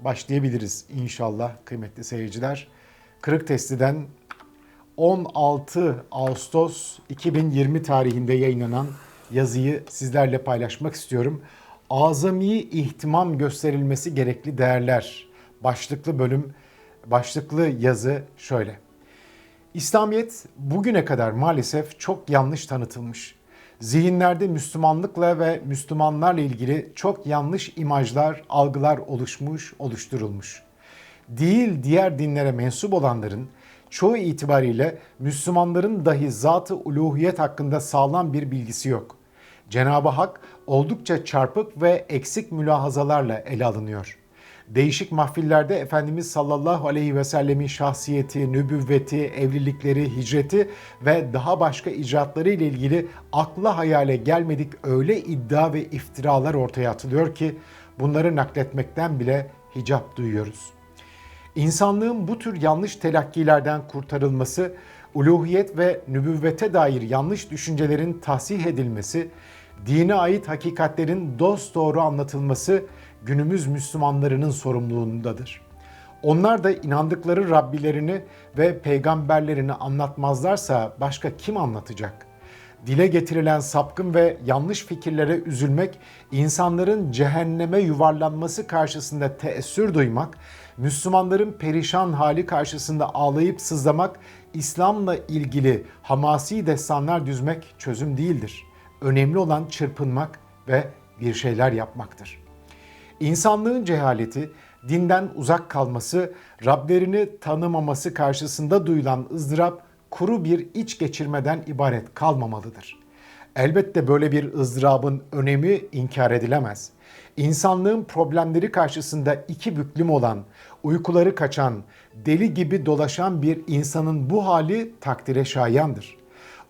başlayabiliriz inşallah kıymetli seyirciler. Kırık Testi'den 16 Ağustos 2020 tarihinde yayınlanan yazıyı sizlerle paylaşmak istiyorum. Azami ihtimam gösterilmesi gerekli değerler. Başlıklı bölüm, başlıklı yazı şöyle. İslamiyet bugüne kadar maalesef çok yanlış tanıtılmış. Zihinlerde Müslümanlıkla ve Müslümanlarla ilgili çok yanlış imajlar, algılar oluşmuş, oluşturulmuş. Değil diğer dinlere mensup olanların çoğu itibariyle Müslümanların dahi zat-ı uluhiyet hakkında sağlam bir bilgisi yok. Cenab-ı Hak oldukça çarpık ve eksik mülahazalarla ele alınıyor. Değişik mahfillerde Efendimiz sallallahu aleyhi ve sellemin şahsiyeti, nübüvveti, evlilikleri, hicreti ve daha başka icraatları ile ilgili akla hayale gelmedik öyle iddia ve iftiralar ortaya atılıyor ki bunları nakletmekten bile hicap duyuyoruz. İnsanlığın bu tür yanlış telakkilerden kurtarılması, uluhiyet ve nübüvvete dair yanlış düşüncelerin tahsih edilmesi, dine ait hakikatlerin dost doğru anlatılması günümüz Müslümanlarının sorumluluğundadır. Onlar da inandıkları Rabbilerini ve peygamberlerini anlatmazlarsa başka kim anlatacak? Dile getirilen sapkın ve yanlış fikirlere üzülmek, insanların cehenneme yuvarlanması karşısında teessür duymak, Müslümanların perişan hali karşısında ağlayıp sızlamak, İslam'la ilgili hamasi destanlar düzmek çözüm değildir. Önemli olan çırpınmak ve bir şeyler yapmaktır. İnsanlığın cehaleti, dinden uzak kalması, Rablerini tanımaması karşısında duyulan ızdırap kuru bir iç geçirmeden ibaret kalmamalıdır. Elbette böyle bir ızdırabın önemi inkar edilemez. İnsanlığın problemleri karşısında iki büklüm olan, uykuları kaçan, deli gibi dolaşan bir insanın bu hali takdire şayandır.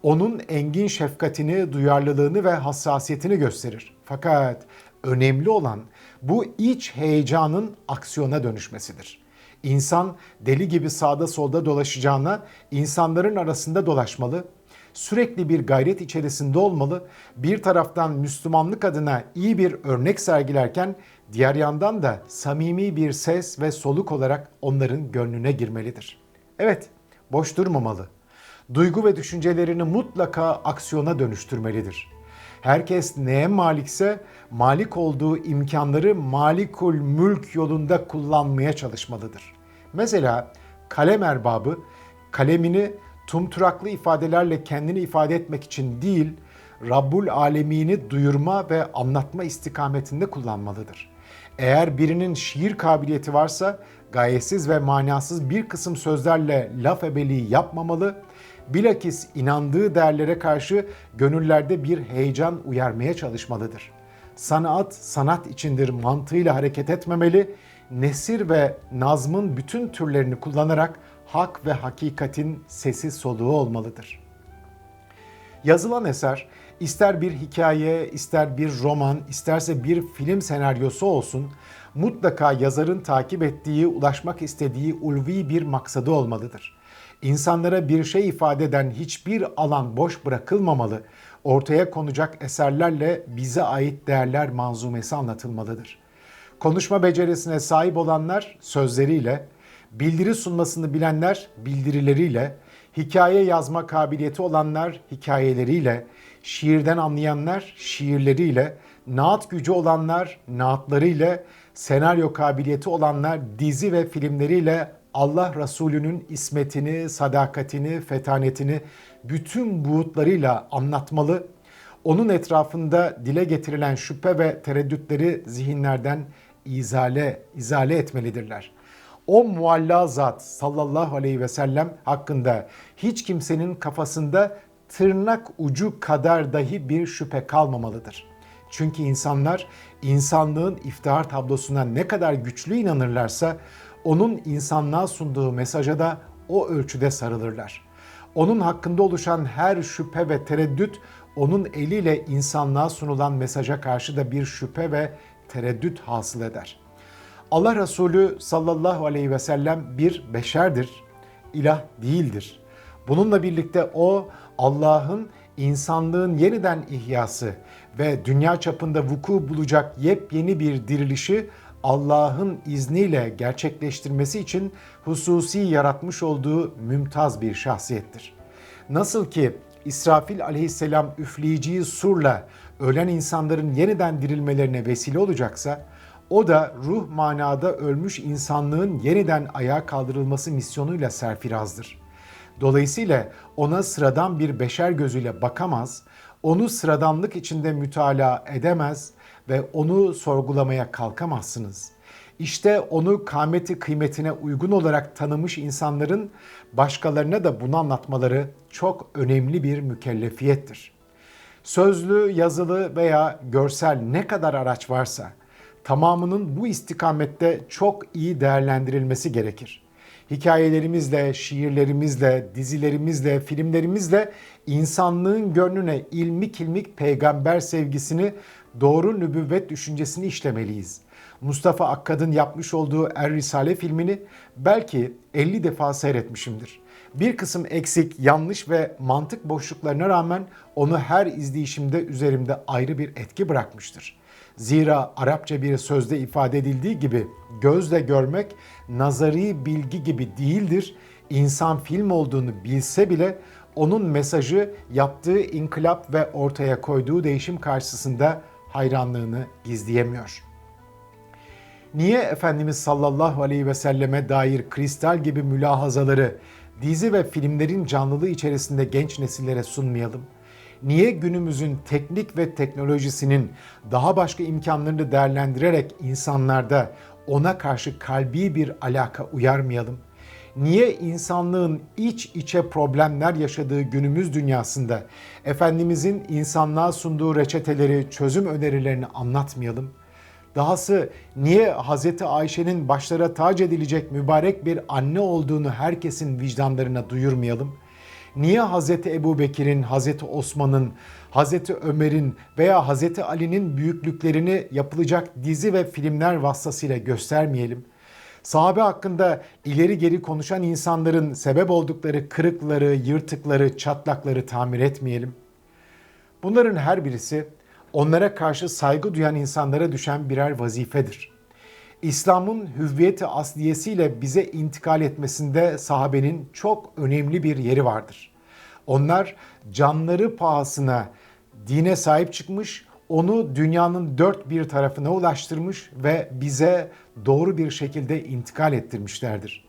Onun engin şefkatini, duyarlılığını ve hassasiyetini gösterir. Fakat önemli olan bu iç heyecanın aksiyona dönüşmesidir. İnsan deli gibi sağda solda dolaşacağına insanların arasında dolaşmalı, sürekli bir gayret içerisinde olmalı, bir taraftan Müslümanlık adına iyi bir örnek sergilerken diğer yandan da samimi bir ses ve soluk olarak onların gönlüne girmelidir. Evet, boş durmamalı. Duygu ve düşüncelerini mutlaka aksiyona dönüştürmelidir. Herkes neye malikse malik olduğu imkanları malikul mülk yolunda kullanmaya çalışmalıdır. Mesela kalem erbabı kalemini tumturaklı ifadelerle kendini ifade etmek için değil, Rabbul Alemini duyurma ve anlatma istikametinde kullanmalıdır. Eğer birinin şiir kabiliyeti varsa gayesiz ve manasız bir kısım sözlerle laf ebeliği yapmamalı, bilakis inandığı değerlere karşı gönüllerde bir heyecan uyarmaya çalışmalıdır. Sanat, sanat içindir mantığıyla hareket etmemeli, nesir ve nazmın bütün türlerini kullanarak hak ve hakikatin sesi soluğu olmalıdır. Yazılan eser ister bir hikaye, ister bir roman, isterse bir film senaryosu olsun mutlaka yazarın takip ettiği, ulaşmak istediği ulvi bir maksadı olmalıdır. İnsanlara bir şey ifade eden hiçbir alan boş bırakılmamalı. Ortaya konacak eserlerle bize ait değerler manzumesi anlatılmalıdır. Konuşma becerisine sahip olanlar sözleriyle, bildiri sunmasını bilenler bildirileriyle, hikaye yazma kabiliyeti olanlar hikayeleriyle, şiirden anlayanlar şiirleriyle, naat gücü olanlar naatlarıyla, senaryo kabiliyeti olanlar dizi ve filmleriyle Allah Resulü'nün ismetini, sadakatini, fetanetini bütün buğutlarıyla anlatmalı. Onun etrafında dile getirilen şüphe ve tereddütleri zihinlerden izale, izale etmelidirler. O mualla zat sallallahu aleyhi ve sellem hakkında hiç kimsenin kafasında tırnak ucu kadar dahi bir şüphe kalmamalıdır. Çünkü insanlar insanlığın iftihar tablosuna ne kadar güçlü inanırlarsa onun insanlığa sunduğu mesaja da o ölçüde sarılırlar. Onun hakkında oluşan her şüphe ve tereddüt onun eliyle insanlığa sunulan mesaja karşı da bir şüphe ve tereddüt hasıl eder. Allah Resulü sallallahu aleyhi ve sellem bir beşerdir, ilah değildir. Bununla birlikte o Allah'ın insanlığın yeniden ihyası ve dünya çapında vuku bulacak yepyeni bir dirilişi Allah'ın izniyle gerçekleştirmesi için hususi yaratmış olduğu mümtaz bir şahsiyettir. Nasıl ki İsrafil aleyhisselam üfleyiciyi surla ölen insanların yeniden dirilmelerine vesile olacaksa, o da ruh manada ölmüş insanlığın yeniden ayağa kaldırılması misyonuyla serfirazdır. Dolayısıyla ona sıradan bir beşer gözüyle bakamaz, onu sıradanlık içinde mütalaa edemez ve onu sorgulamaya kalkamazsınız. İşte onu kâmeti kıymetine uygun olarak tanımış insanların başkalarına da bunu anlatmaları çok önemli bir mükellefiyettir. Sözlü, yazılı veya görsel ne kadar araç varsa tamamının bu istikamette çok iyi değerlendirilmesi gerekir. Hikayelerimizle, şiirlerimizle, dizilerimizle, filmlerimizle insanlığın gönlüne ilmik ilmik peygamber sevgisini, doğru nübüvvet düşüncesini işlemeliyiz. Mustafa Akkad'ın yapmış olduğu Er Risale filmini belki 50 defa seyretmişimdir. Bir kısım eksik, yanlış ve mantık boşluklarına rağmen onu her izleyişimde üzerimde ayrı bir etki bırakmıştır. Zira Arapça bir sözde ifade edildiği gibi gözle görmek nazari bilgi gibi değildir. İnsan film olduğunu bilse bile onun mesajı yaptığı inkılap ve ortaya koyduğu değişim karşısında hayranlığını gizleyemiyor. Niye Efendimiz sallallahu aleyhi ve selleme dair kristal gibi mülahazaları dizi ve filmlerin canlılığı içerisinde genç nesillere sunmayalım? Niye günümüzün teknik ve teknolojisinin daha başka imkanlarını değerlendirerek insanlarda ona karşı kalbi bir alaka uyarmayalım? Niye insanlığın iç içe problemler yaşadığı günümüz dünyasında Efendimizin insanlığa sunduğu reçeteleri, çözüm önerilerini anlatmayalım? Dahası niye Hazreti Ayşe'nin başlara tac edilecek mübarek bir anne olduğunu herkesin vicdanlarına duyurmayalım? Niye Hazreti Ebu Bekir'in, Hazreti Osman'ın, Hazreti Ömer'in veya Hazreti Ali'nin büyüklüklerini yapılacak dizi ve filmler vasıtasıyla göstermeyelim? Sahabe hakkında ileri geri konuşan insanların sebep oldukları kırıkları, yırtıkları, çatlakları tamir etmeyelim. Bunların her birisi onlara karşı saygı duyan insanlara düşen birer vazifedir. İslam'ın hüviyeti asliyesiyle bize intikal etmesinde sahabenin çok önemli bir yeri vardır. Onlar canları pahasına dine sahip çıkmış, onu dünyanın dört bir tarafına ulaştırmış ve bize doğru bir şekilde intikal ettirmişlerdir.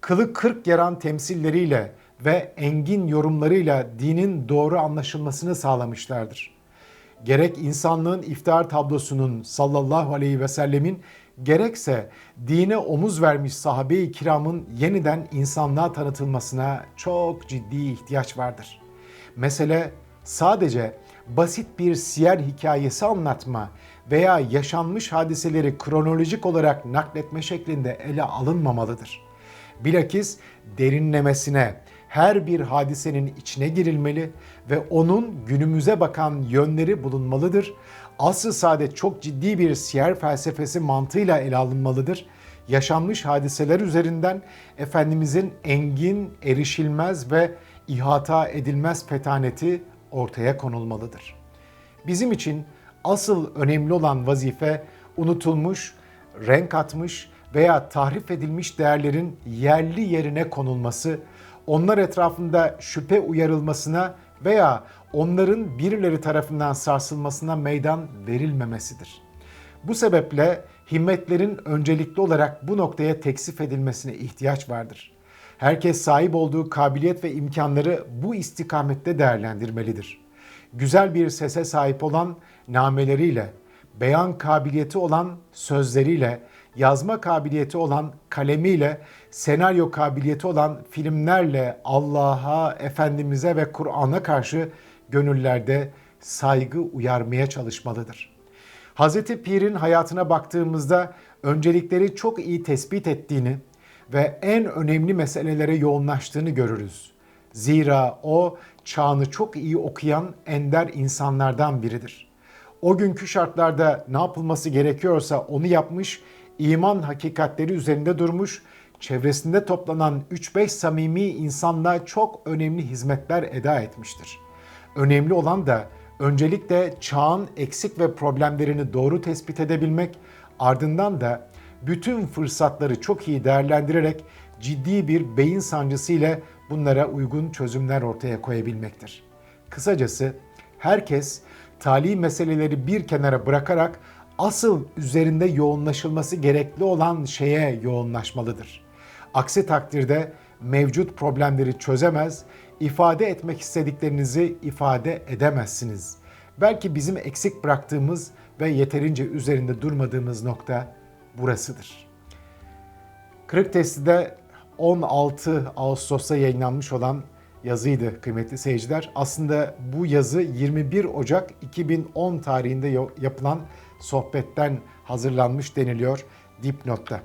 Kılı kırk yaran temsilleriyle ve engin yorumlarıyla dinin doğru anlaşılmasını sağlamışlardır. Gerek insanlığın iftihar tablosunun sallallahu aleyhi ve sellemin gerekse dine omuz vermiş sahabe-i kiramın yeniden insanlığa tanıtılmasına çok ciddi ihtiyaç vardır. Mesele sadece basit bir siyer hikayesi anlatma veya yaşanmış hadiseleri kronolojik olarak nakletme şeklinde ele alınmamalıdır. Bilakis derinlemesine her bir hadisenin içine girilmeli ve onun günümüze bakan yönleri bulunmalıdır. Asr-ı saadet çok ciddi bir siyer felsefesi mantığıyla ele alınmalıdır. Yaşanmış hadiseler üzerinden Efendimizin engin, erişilmez ve ihata edilmez fetaneti ortaya konulmalıdır. Bizim için asıl önemli olan vazife unutulmuş, renk atmış veya tahrif edilmiş değerlerin yerli yerine konulması, onlar etrafında şüphe uyarılmasına veya onların birileri tarafından sarsılmasına meydan verilmemesidir. Bu sebeple himmetlerin öncelikli olarak bu noktaya teksif edilmesine ihtiyaç vardır. Herkes sahip olduğu kabiliyet ve imkanları bu istikamette değerlendirmelidir. Güzel bir sese sahip olan nameleriyle, beyan kabiliyeti olan sözleriyle, yazma kabiliyeti olan kalemiyle, senaryo kabiliyeti olan filmlerle Allah'a, Efendimiz'e ve Kur'an'a karşı gönüllerde saygı uyarmaya çalışmalıdır. Hz. Pir'in hayatına baktığımızda öncelikleri çok iyi tespit ettiğini ve en önemli meselelere yoğunlaştığını görürüz. Zira o çağını çok iyi okuyan ender insanlardan biridir. O günkü şartlarda ne yapılması gerekiyorsa onu yapmış, iman hakikatleri üzerinde durmuş, çevresinde toplanan 3-5 samimi insanla çok önemli hizmetler eda etmiştir. Önemli olan da öncelikle çağın eksik ve problemlerini doğru tespit edebilmek, ardından da bütün fırsatları çok iyi değerlendirerek ciddi bir beyin sancısı ile bunlara uygun çözümler ortaya koyabilmektir. Kısacası herkes tali meseleleri bir kenara bırakarak asıl üzerinde yoğunlaşılması gerekli olan şeye yoğunlaşmalıdır. Aksi takdirde mevcut problemleri çözemez, ifade etmek istediklerinizi ifade edemezsiniz. Belki bizim eksik bıraktığımız ve yeterince üzerinde durmadığımız nokta burasıdır. Kırık Testi'de 16 Ağustos'ta yayınlanmış olan yazıydı kıymetli seyirciler. Aslında bu yazı 21 Ocak 2010 tarihinde yapılan sohbetten hazırlanmış deniliyor dipnotta.